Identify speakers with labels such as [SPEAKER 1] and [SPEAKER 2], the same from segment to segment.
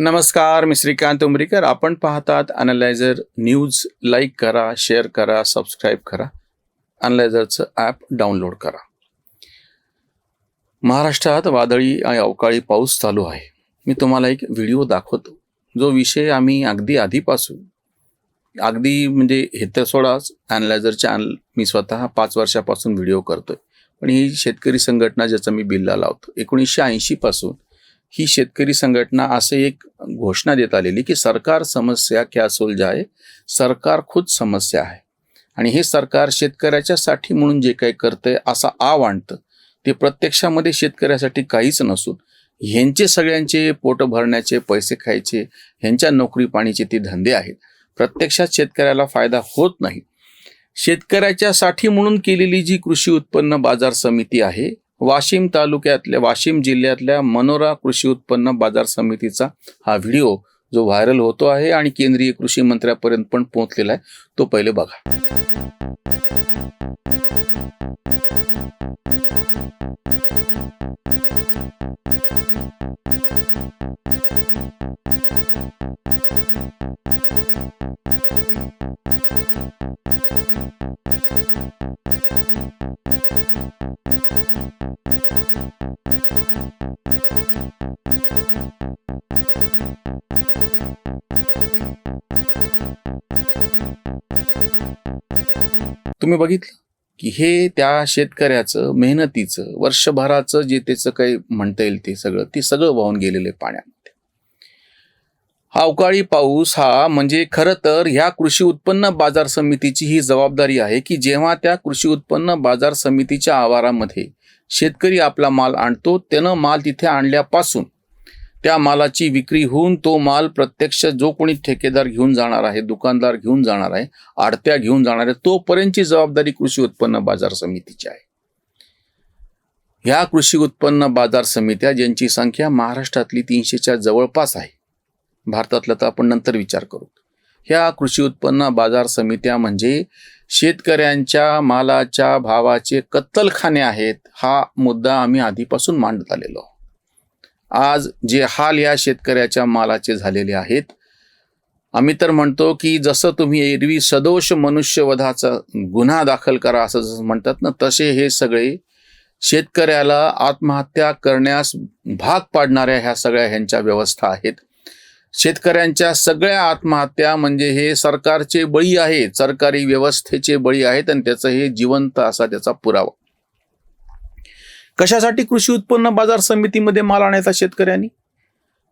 [SPEAKER 1] नमस्कार मी श्रीकांत उमरीकर. आपण पाहतात अनलायझर न्यूज लाईक करा शेअर करा सबस्क्राईब करा. अनलायझरचं ॲप डाउनलोड करा. महाराष्ट्रात वादळी आणि अवकाळी पाऊस चालू आहे. मी तुम्हाला एक व्हिडिओ दाखवतो. जो विषय आम्ही अगदी आधीपासून अगदी म्हणजे हे तर सोडाच अनलायझरच्या अन मी स्वतः पाच वर्षापासून व्हिडिओ करतोय. पण ही शेतकरी संघटना ज्याचं मी बिल्ला लावतो एकोणीसशे ऐंशीपासून ही शेतकरी संघटना असे एक घोषणा देत आलेली की सरकार समस्या क्या सुलझाए सरकार खुद समस्या आहे. आणि हे सरकार शेतकऱ्याच्यासाठी म्हणून जे काही करतंय असं आव आणतं ते प्रत्यक्षामध्ये शेतकऱ्यासाठी काहीच नसून ह्यांचे सगळ्यांचे पोट भरण्याचे पैसे खायचे ह्यांच्या नोकरी पाणीचे ते धंदे आहेत. प्रत्यक्षात शेतकऱ्याला फायदा होत नाही. शेतकऱ्याच्यासाठी म्हणून केलेली जी कृषी उत्पन्न बाजार समिती आहे वाशिम तालुक्यातल्या वाशिम जिल्ह्यातल्या मनोरा कृषी उत्पन्न बाजार समितीचा हा व्हिडिओ जो व्हायरल होतो आहे आणि केंद्रीय कृषी मंत्र्यापर्यंत पण पोहोचलेला आहे तो पहिले बघा. तुम्ही बघितलं की हे त्या शेतकऱ्याचं मेहनतीचं वर्षभराचं जे त्याचं काही म्हणता येईल ते सगळं ते सगळं वाहून गेलेलं आहे पाण्यात हा अवकाळी पाऊस हा म्हणजे खरं तर ह्या कृषी उत्पन्न बाजार समितीची ही जबाबदारी आहे की जेव्हा त्या कृषी उत्पन्न बाजार समितीच्या आवारामध्ये शेतकरी आपला माल आणतो त्यानं माल तिथे आणल्यापासून त्या मालाची विक्री होऊन तो माल प्रत्यक्ष जो कोणी ठेकेदार घेऊन जाणार आहे दुकानदार घेऊन जाणार आहे आडत्या घेऊन जाणार आहे तोपर्यंतची जबाबदारी कृषी उत्पन्न बाजार समितीची आहे. ह्या कृषी उत्पन्न बाजार समित्या ज्यांची संख्या महाराष्ट्रातली तीनशेच्या जवळपास आहे भारतातला तर आपण नंतर विचार करू. ह्या कृषी उत्पन्न बाजार समित्या म्हणजे शेतकऱ्यांच्या मालाच्या भावाचे कत्तलखाने आहेत हा मुद्दा आम्ही आधीपासून मांडत आलेलो आज जे हाल या शेतकऱ्याच्या मालाचे झालेले आहेत आम्ही तर म्हणतो की जसं तुम्ही एरवी सदोष मनुष्यवधाचा गुन्हा दाखल करा असं जसं म्हणतात ना तसे हे सगळे शेतकऱ्याला आत्महत्या करण्यास भाग पाडणाऱ्या ह्या सगळ्या ह्यांच्या व्यवस्था आहेत. शेतकऱ्यांच्या सगळ्या आत्महत्या म्हणजे हे सरकारचे बळी आहेत सरकारी व्यवस्थेचे बळी आहेत आणि त्याचं हे जिवंत असा त्याचा पुरावा. कशासाठी कृषी उत्पन्न बाजार समितीमध्ये माल आणायचा शेतकऱ्यांनी?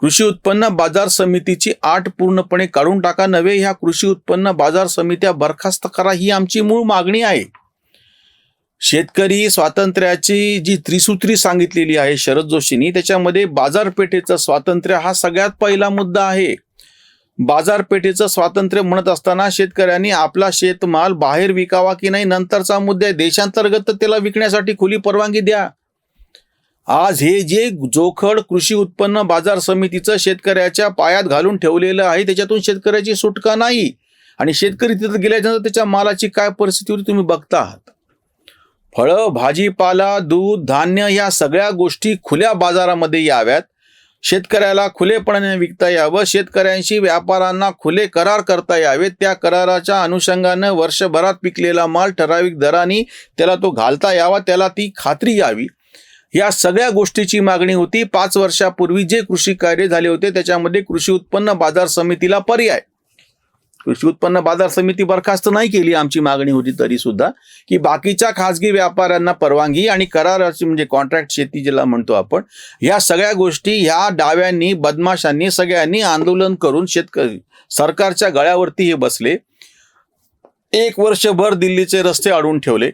[SPEAKER 1] कृषी उत्पन्न बाजार समितीची आठ पूर्णपणे काढून टाका नव्हे ह्या कृषी उत्पन्न बाजार समित्या बरखास्त करा ही आमची मूळ मागणी आहे. शेतकरी स्वातंत्र्याची जी त्रिसूत्री सांगितलेली आहे शरद जोशींनी त्याच्यामध्ये बाजारपेठेचं स्वातंत्र्य हा सगळ्यात पहिला मुद्दा आहे. बाजारपेठेचं स्वातंत्र्य म्हणत असताना शेतकऱ्यांनी आपला शेतमाल बाहेर विकावा की नाही नंतरचा मुद्दा आहे. देशांतर्गत त्याला विकण्यासाठी खुली परवानगी द्या. आज हे जे जोखड कृषी उत्पन्न बाजार समितीचं शेतकऱ्याच्या पायात घालून ठेवलेलं आहे त्याच्यातून शेतकऱ्याची सुटका नाही. आणि शेतकरी तिथं गेल्याच्यानंतर त्याच्या मालाची काय परिस्थिती होती तुम्ही बघता आहात. फळं भाजीपाला दूध धान्य या सगळ्या गोष्टी खुल्या बाजारामध्ये याव्यात. शेतकऱ्याला खुलेपणाने विकता यावं. शेतकऱ्यांशी व्यापाऱ्यांना खुले करार करता यावेत त्या कराराच्या अनुषंगानं वर्षभरात पिकलेला माल ठराविक दराने त्याला तो घालता यावा. त्याला ती खात्री यावी. या सगळ्या गोष्टीची मागणी होती. पाच वर्षापूर्वी जे कृषी कार्य झाले होते त्याच्यामध्ये कृषी उत्पन्न बाजार समितीला पर्याय. कृषी उत्पन्न बाजार समिती बरखास्त नाही केली आमची मागणी होती तरी सुद्धा की बाकीच्या खाजगी व्यापाऱ्यांना परवानगी आणि कराराची म्हणजे कॉन्ट्रॅक्ट शेती ज्याला म्हणतो आपण ह्या सगळ्या गोष्टी ह्या डाव्यांनी बदमाशांनी सगळ्यांनी आंदोलन करून शेतकरी सरकारच्या गळ्यावरती हे बसले. एक वर्षभर दिल्लीचे रस्ते अडवून ठेवले.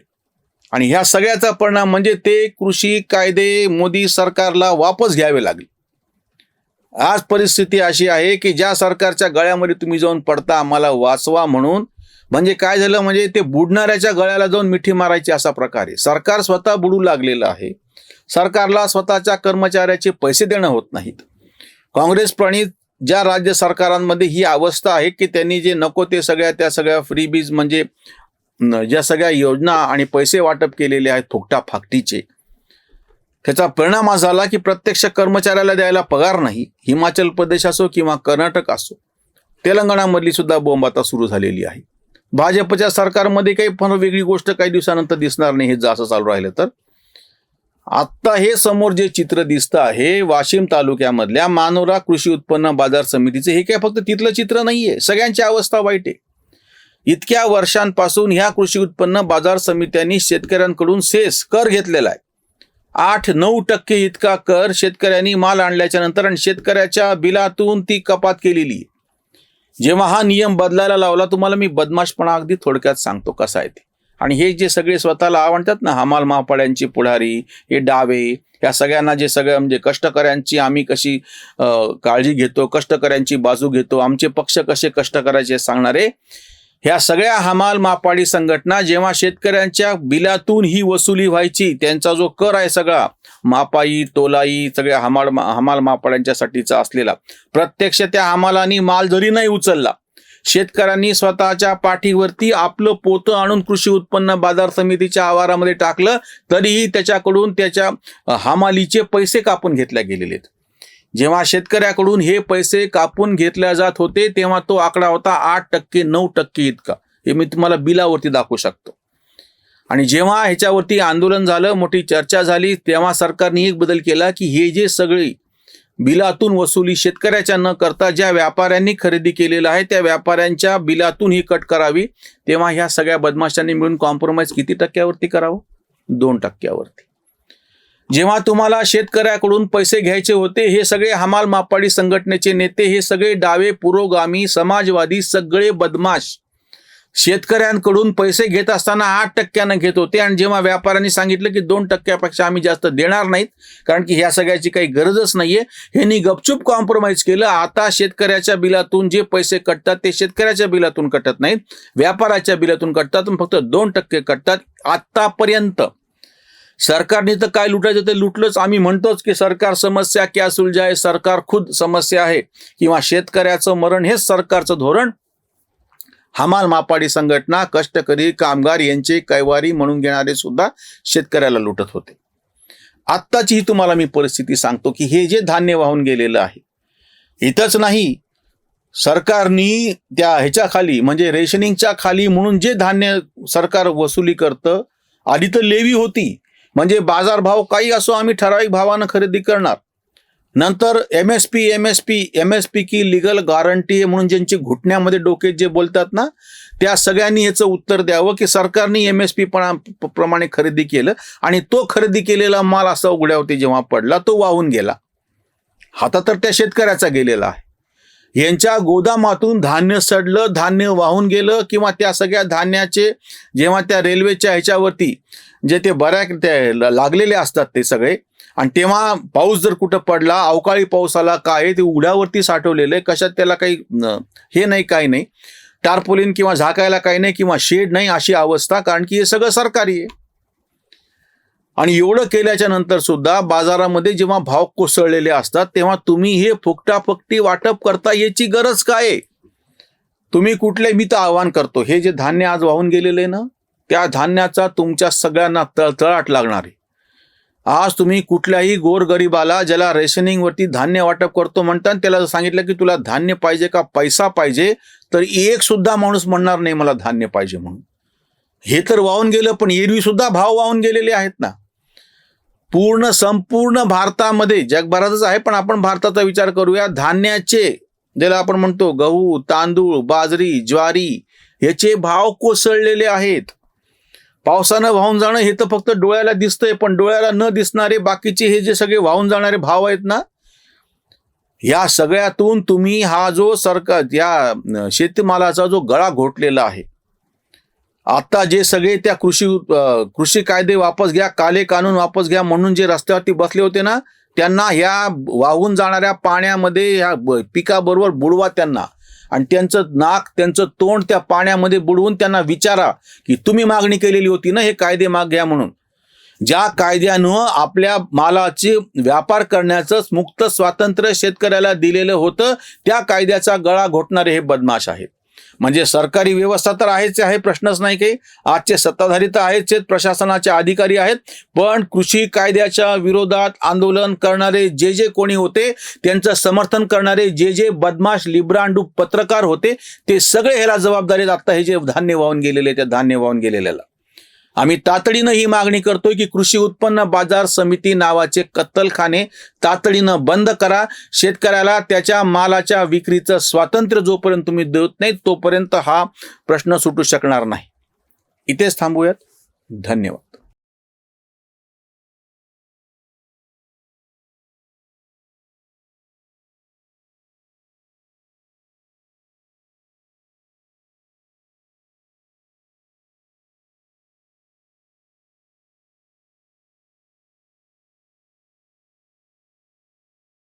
[SPEAKER 1] आणि ह्या सगळ्याचा परिणाम म्हणजे ते कृषी कायदे मोदी सरकारला वापस घ्यावे लागले. आज परिस्थिती अशी आहे की ज्या सरकारच्या गळ्यामध्ये तुम्ही जाऊन पडता आम्हाला वाचवा म्हणून. म्हणजे काय झालं? म्हणजे ते बुडणाऱ्याच्या गळ्याला जाऊन मिठी मारायची असा प्रकार आहे. सरकार स्वतः बुडू लागलेलं आहे. सरकारला स्वतःच्या कर्मचाऱ्याचे पैसे देणं होत नाहीत. काँग्रेस प्रणित ज्या राज्य सरकारांमध्ये ही अवस्था आहे की त्यांनी जे नको ते सगळ्या त्या सगळ्या फ्री बीज म्हणजे न- ज्या सगळ्या योजना आणि पैसे वाटप केलेले आहेत फुकटा फाकटीचे त्याचा परिणाम असा झाला की प्रत्यक्ष कर्मचाऱ्याला द्यायला पगार नाही. हिमाचल प्रदेश असो किंवा कर्नाटक असो तेलंगणामधली सुद्धा बोंब आता सुरू झालेली आहे. भाजपच्या सरकारमध्ये काही पण वेगळी गोष्ट काही दिवसानंतर दिसणार नाही हे जर असं चालू राहिलं तर. आत्ता हे समोर जे चित्र दिसतं आहे वाशिम तालुक्यामधल्या मानोरा कृषी उत्पन्न बाजार समितीचे हे काय फक्त तिथलं चित्र नाहीये. सगळ्यांची अवस्था वाईट आहे. इतक्या वर्षांपासून ह्या कृषी उत्पन्न बाजार समित्यांनी शेतकऱ्यांकडून सेस कर घेतलेला आहे. आठ नऊ टक्के इतका कर शेतकऱ्यांनी माल आणल्याच्या नंतर आणि शेतकऱ्याच्या बिलातून ती कपात केलेली आहे. जेव्हा हा नियम बदलायला लावला तुम्हाला मी बदमाशपणा अगदी थोडक्यात सांगतो कसा आहे ते आणि हे जे सगळे स्वतःला आवडतात ना हमाल महापाड्यांचे पुढारी हे डावे या सगळ्यांना जे सगळं म्हणजे कष्टकऱ्यांची आम्ही कशी काळजी घेतो कष्टकऱ्यांची बाजू घेतो आमचे पक्ष कसे कष्ट करायचे सांगणारे ह्या सगळ्या हमाल मापाडी संघटना जेव्हा शेतकऱ्यांच्या बिलातून ही वसुली व्हायची त्यांचा जो कर आहे सगळा मापाई तोलाई सगळ्या हमाल हमाल मापाड्यांच्यासाठीचा असलेला प्रत्यक्ष त्या हमालानी माल जरी नाही उचलला शेतकऱ्यांनी स्वतःच्या पाठीवरती आपलं पोतं आणून कृषी उत्पन्न बाजार समितीच्या आवारामध्ये टाकलं तरीही त्याच्याकडून त्याच्या हमालीचे पैसे कापून घेतल्या गेलेले आहेत. जेव्हा शेतकऱ्याकडून हे पैसे कापून घेतल्या जात होते तेव्हा तो आकडा होता आठ टक्के नऊ टक्के इतका. हे मी तुम्हाला बिलावरती दाखवू शकतो. आणि जेव्हा ह्याच्यावरती आंदोलन झालं मोठी चर्चा झाली तेव्हा सरकारने एक बदल केला की हे जे सगळे बिलातून वसुली शेतकऱ्याच्या न करता ज्या व्यापाऱ्यांनी खरेदी केलेलं आहे त्या व्यापाऱ्यांच्या बिलातून ही कट करावी. तेव्हा ह्या सगळ्या बदमाशांनी मिळून कॉम्प्रोमाइज किती टक्क्यावरती करावं? दोन टक्क्यावरती. जेव्हा तुम्हाला शेतकऱ्याकडून पैसे घ्यायचे होते हे सगळे हमाल मापाडी संघटनेचे नेते हे सगळे डावे पुरोगामी समाजवादी सगळे बदमाश शेतकऱ्यांकडून पैसे घेत असताना आठ टक्क्यानं घेत होते. आणि जेव्हा व्यापाऱ्यांनी सांगितलं की दोन टक्क्यापेक्षा आम्ही जास्त देणार नाहीत कारण की ह्या सगळ्याची काही गरजच नाहीये ह्यांनी गपचूप कॉम्प्रोमाइज केलं. आता शेतकऱ्याच्या बिलातून जे पैसे कटतात ते शेतकऱ्याच्या बिलातून कटत नाहीत. व्यापाराच्या बिलातून कटतात फक्त दोन टक्के कटतात. आतापर्यंत सरकारने तर काय लुटायचं ते लुटलंच. आम्ही म्हणतोच की सरकार समस्या क्या सुलझाय सरकार खुद समस्या आहे. किंवा शेतकऱ्याचं मरण हेच सरकारचं धोरण. हमाल मापाडी संघटना कष्टकरी कामगार यांचे कैवारी म्हणून घेणारे सुद्धा शेतकऱ्याला लुटत होते. आत्ताचीही तुम्हाला मी परिस्थिती सांगतो की हे जे धान्य वाहून गेलेलं आहे इथंच नाही. सरकारनी त्या ह्याच्या खाली म्हणजे रेशनिंगच्या खाली म्हणून जे धान्य सरकार वसुली करतं आधी तर लेवी होती. म्हणजे बाजारभाव काही असो आम्ही ठराविक भावानं खरेदी करणार. नंतर M S P M S P M S P की लिगल गॅरंटी म्हणून ज्यांची घुटण्यामध्ये डोके जे बोलतात ना त्या सगळ्यांनी याचं उत्तर द्यावं की सरकारने एम एस पी प्रमाणे खरेदी केलं आणि तो खरेदी केलेला माल असा उघड्यावरती जेव्हा पडला तो वाहून गेला. हाता तर त्या शेतकऱ्याचा गेलेला आहे. यांच्या गोदामातून धान्य सडलं धान्य वाहून गेलं किंवा त्या सगळ्या धान्याचे जेव्हा त्या रेल्वेच्या ह्याच्यावरती जे ते बऱ्या ते लागलेले असतात ते सगळे आणि तेव्हा पाऊस जर कुठं पडला अवकाळी पाऊस आला काय ते उघड्यावरती साठवलेलं आहे कशात त्याला काही हे नाही काही नाही. टार्पोलिन किंवा झाकायला काही नाही किंवा शेड नाही अशी अवस्था कारण की हे सगळं सरकारी आहे. आणि एवढं केल्याच्यानंतर सुद्धा बाजारामध्ये जेव्हा भाव कोसळलेले असतात तेव्हा तुम्ही हे फुकटाफुकटी वाटप करता याची गरज काय? तुम्ही कुठले मी तर आवाहन करतो. हे जे धान्य आज वाहून गेलेले ना त्या धान्याचा तुमच्या सगळ्यांना तळतळाट लागणार आहे. आज तुम्ही कुठल्याही गोरगरिबाला ज्याला रेशनिंगवरती धान्य वाटप करतो म्हणतात त्याला सांगितलं की तुला धान्य पाहिजे का पैसा पाहिजे तर एक सुद्धा माणूस म्हणणार नाही मला धान्य पाहिजे म्हणून. हे तर वाहून गेलं पण एरवी सुद्धा भाव वाहून गेलेले आहेत ना. पूर्ण संपूर्ण भारतामध्ये जगभरातच आहे पण आपण भारताचा विचार करूया. धान्याचे ज्याला आपण म्हणतो गहू तांदूळ बाजरी ज्वारी याचे भाव कोसळलेले आहेत. पावसानं वाहून जाणं हे तर फक्त डोळ्याला दिसतंय पण डोळ्याला न दिसणारे बाकीचे हे जे सगळे वाहून जाणारे भाव आहेत ना या सगळ्यातून तुम्ही हा जो सरकार या शेतमालाचा शेतीमालाचा जो गळा घोटलेला आहे आता जे सगळे त्या कृषी कृषी कायदे वापस घ्या काले कानून वापस घ्या म्हणून जे रस्त्यावरती बसले होते ना त्यांना ह्या वाहून जाणाऱ्या पाण्यामध्ये ह्या पिकाबरोबर बुडवा त्यांना. आणि त्यांचं नाक त्यांचं तोंड त्या पाण्यामध्ये बुडवून त्यांना विचारा की तुम्ही मागणी केलेली होती ना हे कायदे माग घ्या म्हणून. ज्या कायद्यानं आपल्या मालाचे व्यापार करण्याचं मुक्त स्वातंत्र्य शेतकऱ्याला दिलेलं होतं त्या कायद्याचा गळा घोटणारे हे बदमाश आहेत. म्हणजे सरकारी व्यवस्था तर आहेच आहे प्रश्नच नाही काही. आजचे सत्ताधारी तर आहेच आहेत प्रशासनाचे अधिकारी आहेत. पण कृषी कायद्याच्या विरोधात आंदोलन करणारे जे जे कोणी होते त्यांचं समर्थन करणारे जे जे बदमाश लिब्रांडू पत्रकार होते ते सगळे ह्याला जबाबदारी आता हे जे धान्य वाहून गेलेले त्या धान्य वाहून गेलेल्याला. आम्ही तातडीनं ही मागणी करतोय की कृषी उत्पन्न बाजार समिती नावाचे कत्तलखाने तातडीनं बंद करा. शेतकऱ्याला त्याच्या मालाच्या विक्रीचं स्वातंत्र्य जोपर्यंत तुम्ही देत नाही तोपर्यंत हा प्रश्न सुटू शकणार नाही. इथेच थांबूयात. धन्यवाद.